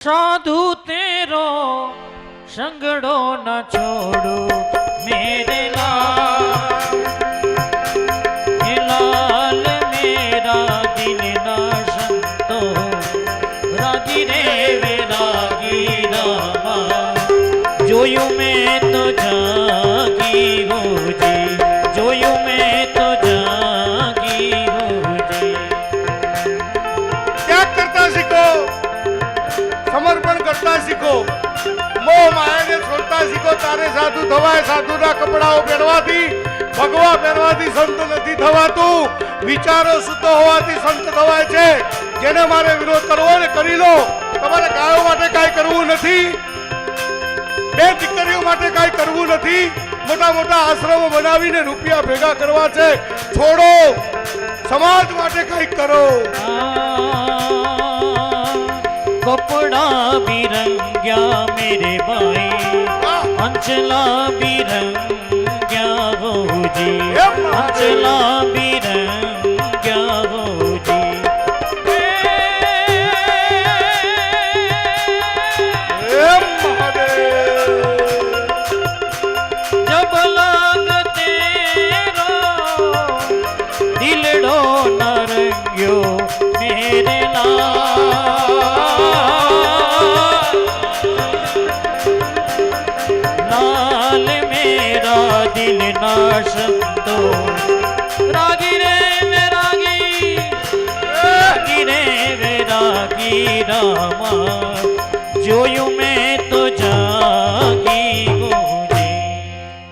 સાધુ તેરો સંગડો ન છોડો, મેરે લાલ મેરા દિલ ના સંતો રાધી રે વેરા ગીરા જોયું મેં કરતા શીખો. મોહ માયાને છોડતા શીખો, તારે સાધુ થવાય, સાધુના કપડાઓ પહેરવાથી, ભગવા પહેરવાથી સંત નથી થવાતું. વિચારો શુદ્ધ હોવાથી સંત થવાય છે. જેને મારે વિરોધ કરવો ને કરી લો. તમારે ગાયો માટે કાંઈ કરવું નથી. બે દીકરીઓ માટે કાંઈ કરવું નથી. મોટા મોટા આશ્રમો બનાવીને રૂપિયા ભેગા કરવા છે. છોડો. સમાજ માટે કંઈક કરો. કપડા બિરંગ્યા મેરે ભાઈ વાહ! અંચલા વસંતો. રાગીને મે રાગી રાગીને મે રાગી જોયું